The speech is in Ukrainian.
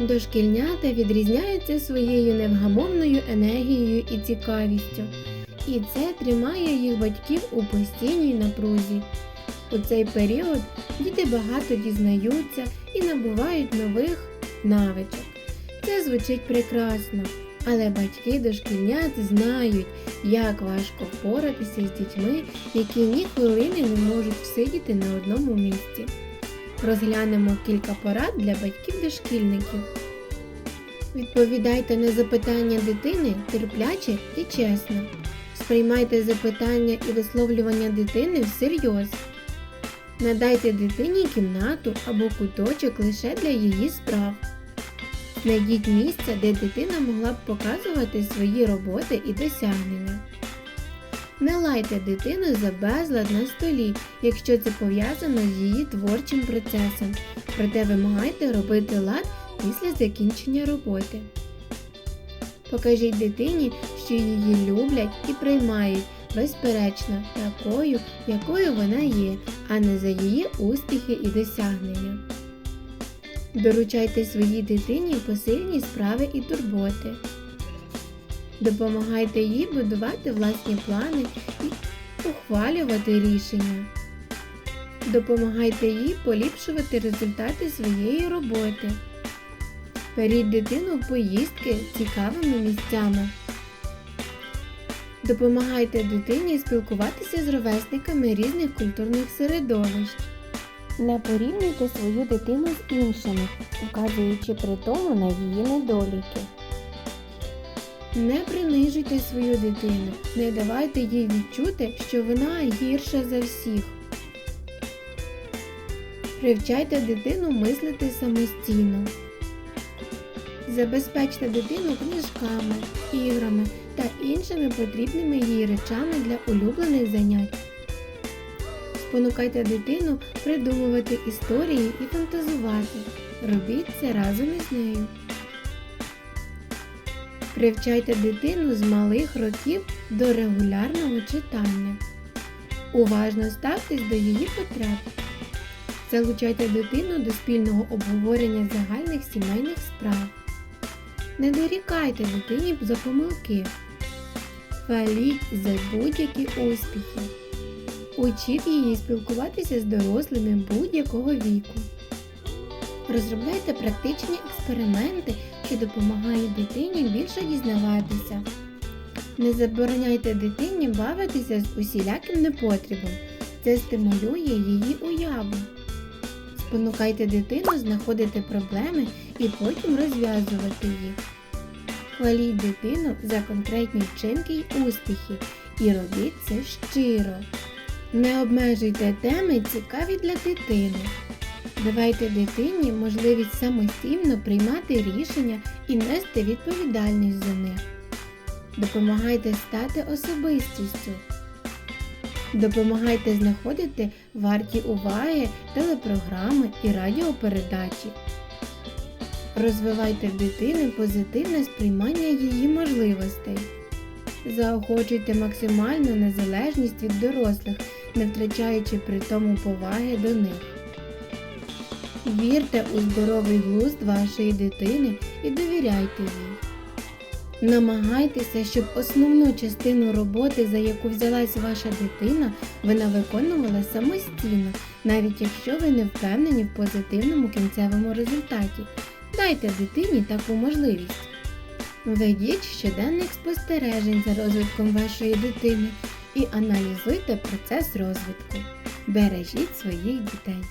Дошкільнята відрізняються своєю невгамовною енергією і цікавістю, і це тримає їх батьків у постійній напрузі. У цей період діти багато дізнаються і набувають нових навичок. Це звучить прекрасно, але батьки дошкільнят знають, як важко впоратися з дітьми, які ні хвилини не можуть всидіти на одному місці. Розглянемо кілька порад для батьків дошкільників. Відповідайте на запитання дитини терпляче і чесно. Сприймайте запитання і висловлювання дитини всерйоз. Надайте дитині кімнату або куточок лише для її справ. Знайдіть місце, де дитина могла б показувати свої роботи і досягнення. Не лайте дитину за безлад на столі, якщо це пов'язано з її творчим процесом, проте вимагайте робити лад після закінчення роботи. Покажіть дитині, що її люблять і приймають безперечно такою, якою вона є, а не за її успіхи і досягнення. Доручайте своїй дитині посильні справи і турботи. Допомагайте їй будувати власні плани і ухвалювати рішення. Допомагайте їй поліпшувати результати своєї роботи. Беріть дитину в поїздки цікавими місцями. Допомагайте дитині спілкуватися з ровесниками різних культурних середовищ. Не порівнюйте свою дитину з іншими, вказуючи при тому на її недоліки. Не принижуйте свою дитину, не давайте їй відчути, що вона гірша за всіх. Привчайте дитину мислити самостійно. Забезпечте дитину книжками, іграми та іншими потрібними їй речами для улюблених занять. Спонукайте дитину придумувати історії і фантазувати. Робіть це разом із нею. Привчайте дитину з малих років до регулярного читання. Уважно ставтесь до її потреб. Залучайте дитину до спільного обговорення загальних сімейних справ. Не дорікайте дитині за помилки. Хваліть за будь-які успіхи. Учіть її спілкуватися з дорослими будь-якого віку. Розробляйте практичні експерименти, що допомагають дитині більше дізнаватися. Не забороняйте дитині бавитися з усіляким непотребом. Це стимулює її уяву. Спонукайте дитину знаходити проблеми і потім розв'язувати їх. Хваліть дитину за конкретні вчинки й успіхи і робіть це щиро. Не обмежуйте теми цікаві для дитини. Давайте дитині можливість самостійно приймати рішення і нести відповідальність за них. Допомагайте стати особистістю. Допомагайте знаходити варті уваги телепрограми і радіопередачі. Розвивайте в дитини позитивне сприймання її можливостей. Заохочуйте максимальну незалежність від дорослих, не втрачаючи при тому поваги до них. Вірте у здоровий глузд вашої дитини і довіряйте їй. Намагайтеся, щоб основну частину роботи, за яку взялась ваша дитина, вона виконувала самостійно, навіть якщо ви не впевнені в позитивному кінцевому результаті. Дайте дитині таку можливість. Ведіть щоденних спостережень за розвитком вашої дитини і аналізуйте процес розвитку. Бережіть своїх дітей.